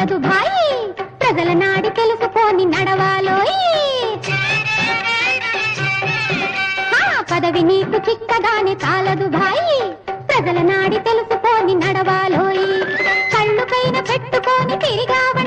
కుదరదు భాయి. ప్రజల నాడి తెలుసుకొని నడవాలోయి. పదవి నీకు చిక్కగానే చాలదు భాయి. ప్రజల నాడి తెలుసుకొని నడవాలోయి. కళ్ళు పైన పెట్టుకొని తిరిగావ